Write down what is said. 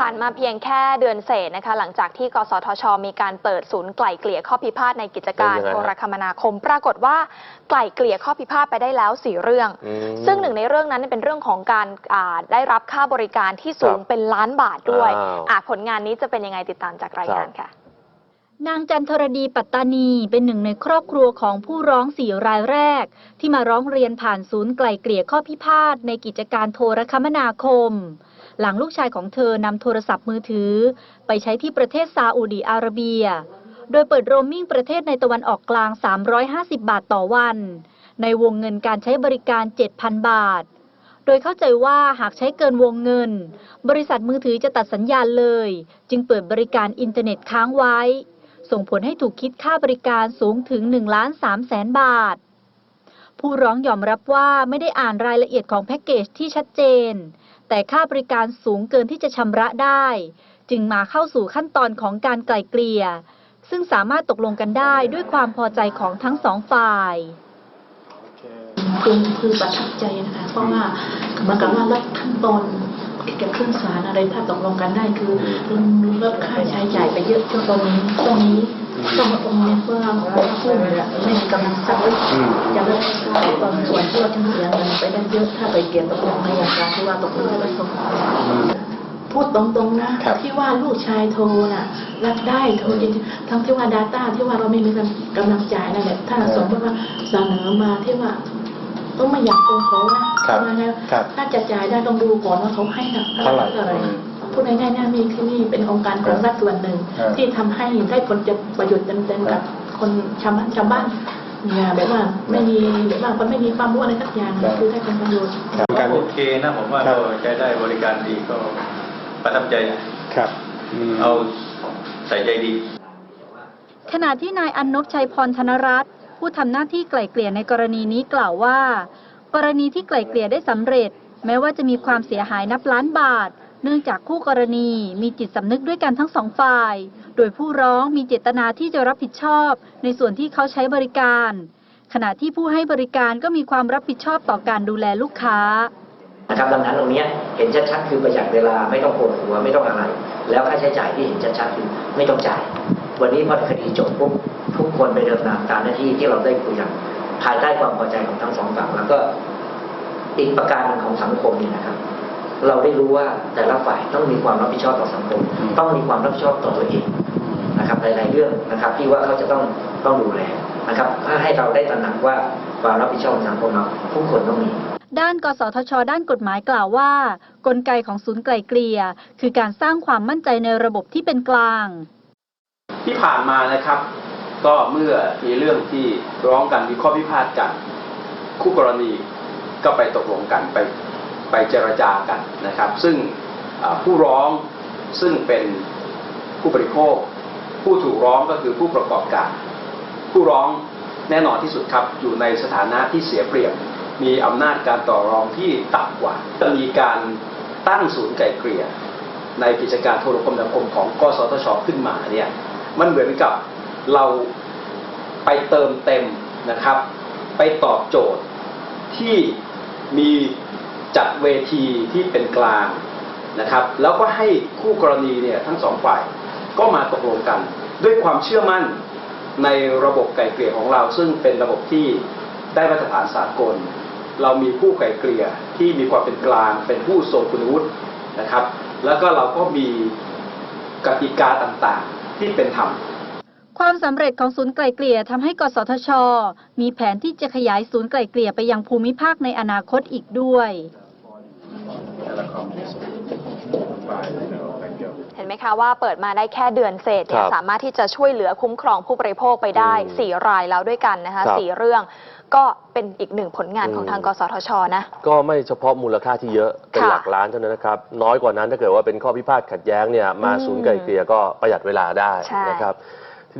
ผ่านมาเพียงแค่เดือนเศษนะคะ หลังจากที่กสทช มีการเปิดศูนย์ไกล่เกลี่ยข้อพิพาทในกิจการเป็นยังไงโทฮะรคมนาคม ปรากฏว่าไกล่เกลี่ยข้อพิพาทไปได้แล้วสี่เรื่อง อืมซึ่งหนึ่งในเรื่องนั้นเป็นเรื่องของการอ่าได้รับค่าบริการที่สูงครับเป็นล้านบาทด้วยอ้าว อะผลงานนี้จะเป็นยังไงติดตามจากรายงานค่ะ นางจันทรดีปัตตานีเป็นหนึ่งในครอบครัวของผู้ร้องสี่รายแรก ที่มาร้องเรียนผ่านศูนย์ไกล่เกลี่ยข้อพิพาทในกิจการโทรคมนาคม หลังลูกชายของเธอนำโทรศัพท์มือถือ ไปใช้ที่ประเทศซาอุดีอาระเบีย โดยเปิดโรมมิ่งประเทศในตะวันออกกลาง 350 บาทต่อวัน ในวงเงินการใช้บริการ 7,000 บาท โดยเข้าใจว่าหากใช้เกินวงเงิน บริษัทมือถือจะตัดสัญญาณเลย จึงเปิดบริการอินเทอร์เน็ตค้างไว้ ส่งผลให้ถูกคิดค่าบริการสูงถึง1ล้าน3แสนบาท ผู้ร้องยอมรับว่าไม่ได้อ่านรายละเอียดของแพ็กเกจที่ชัดเจน แต่ค่าบริการสูงเกินที่จะชำระได้ จึงมาเข้าสู่ขั้นตอนของการไกล่เกลี่ย ซึ่งสามารถตกลงกันได้ด้วยความพอใจของทั้งสองฝ่าย คือคือประทับใจนะคะเพราะว่าเหมือนกับว่าลดขั้นตอนเกี่ยวกับเครื่องสารอะไรถ้าตกลงกันได้คือลดค่าใช้จ่ายไปเยอะช่วงตรงนี้ตรงนี้ ต้องมาตรงนี้เพื่อผู้เนี่ยไม่มีกำลังทรัพย์จะลดค่าตอนส่วนที่เราจะเสียเงินไปได้เยอะถ้าไปเกี่ยวตกลงในอย่างการที่ว่าตกลงได้ตรงพูดตรงๆนะครับที่ว่าลูกชายโทรน่ะ รับได้โทรจริงๆทั้งที่ว่า Data ที่ว่าเราไม่มีกำลังจ่ายนั่นแหละถ้าสมมติว่าเสนอมาที่ว่าต้องไม่อยากโกงเขานะครับทำไมนะครับถ้าจะจ่ายได้ต้องดูก่อนว่าเขาให้นะเท่าไหร่เท่าไหร่ พูดง่ายๆนะมีที่นี่เป็นองค์การของรัฐส่วนหนึ่งครับที่ทำให้ได้ผลจะประโยชน์เต็มๆกับคนชาวบ้านชาวบ้านเนี่ยแบบว่าไม่มีแบบว่าคนไม่มีความรู้อะไรสักอย่างคือได้ผลประโยชน์การโอเคนะผมว่าครัก็บใช้ได้บริการดีก็ประทับใจครับมเอาใส่ใจดี ขณะที่นายอันนบชัยพรธนรัตน์ผู้ทำหน้าที่ไกล่เกลี่ยในกรณีนี้กล่าวว่า กรณีที่ไกล่เกลี่ยได้สำเร็จ แม้ว่าจะมีความเสียหายนับล้านบาท เนื่องจากคู่กรณีมีจิตสำนึกด้วยกันทั้งสองฝ่าย โดยผู้ร้องมีเจตนาที่จะรับผิดชอบ ในส่วนที่เขาใช้บริการ ขณะที่ผู้ให้บริการก็มีความรับผิดชอบต่อการดูแลลูกค้านะครับดังนั้นตรงนี้เห็นชัดๆคือประหยัดเวลาไม่ต้องปวดหัวไม่ต้องอะไร แล้วค่าใช้จ่ายที่เห็นชัดๆคือไม่ต้องจ่าย วันนี้พอคดีจบปุ๊บทุกคนไปเดินตามตามหน้าที่ที่เราได้คุยกันภายใต้ความพอใจของทั้งสองฝั่งแล้วก็อีกประการหนึ่งของสังคมเนี่ยนะครับ เราได้รู้ว่าแต่ละฝ่ายต้องมีความรับผิดชอบต่อสังคม ต้องมีความรับผิดชอบต่อตัวเองนะครับหลาย ๆ เรื่องนะครับที่ว่าเขาจะต้องต้องดูแลนะครับถ้าให้เราได้ตระหนักว่าความรับผิดชอบของสังคมเราทุกคนต้องมีด้านกสทช ด้านกฎหมายกล่าวว่า กลไกของศูนย์ไกล่เกลี่ย คือการสร้างความมั่นใจในระบบที่เป็นกลาง ที่ผ่านมานะครับ ก็เมื่อมีเรื่องที่ร้องกันมีข้อพิพาทกัน คู่กรณีก็ไปตกลงกันไป ไปเจรจากันนะครับ ซึ่งผู้ร้องซึ่งเป็นผู้บริโภค ผู้ถูกร้องก็คือผู้ประกอบการ ผู้ร้องแน่นอนที่สุดครับอยู่ในสถานะที่เสียเปรียบ มีอำนาจการต่อรองที่ต่ำกว่าจะมีการตั้งศูนย์ไกล่เกลี่ยในกิจการโทรคมนาคมของกสทชขึ้นมาเนี่ยมันเหมือนกับเราไปเติมเต็มนะครับ ไปตอบโจทย์ที่มี จัดเวทีที่เป็นกลางนะครับ แล้วก็ให้คู่กรณีเนี่ยทั้งสองฝ่ายก็มาตกลงกัน ด้วยความเชื่อมั่นในระบบไก่เกลี่ยของเรา ซึ่งเป็นระบบที่ได้มาตรฐานสากล เรามีผู้ไก่เกลี่ยที่มีความเป็นกลาง เป็นผู้ทรงคุณวุฒินะครับ แล้วก็เราก็มีกติกาต่างๆที่เป็นธรรม ความสำเร็จของศูนย์ไกล่เกลี่ยทำให้กสทช มีแผนที่จะขยายศูนย์ไกล่เกลี่ยไปยังภูมิภาคในอนาคตอีกด้วย เห็นไหมคะว่าเปิดมาได้แค่เดือนเศษเนี่คยรับสามารถที่จะช่วยเหลือคุ้มครองผู้บริโภคไปได้ อืม4 รายแล้วด้วยกันนะคะครับสี่เรื่อง ก็เป็นอีกหนึ่งผลงานของอืม ทางกสทชนะ ก็ไม่เฉพาะมูลค่าที่เยอะ เป็นค่ะหลักล้านเท่านั้นนะครับ น้อยกว่านั้นถ้าเกิดว่าเป็นข้อพิพาทขัดแย้งเนี่ยมาอืมศูนย์ไกล่เกลี่ยก็ประหยัดเวลาได้ใช่นะครับ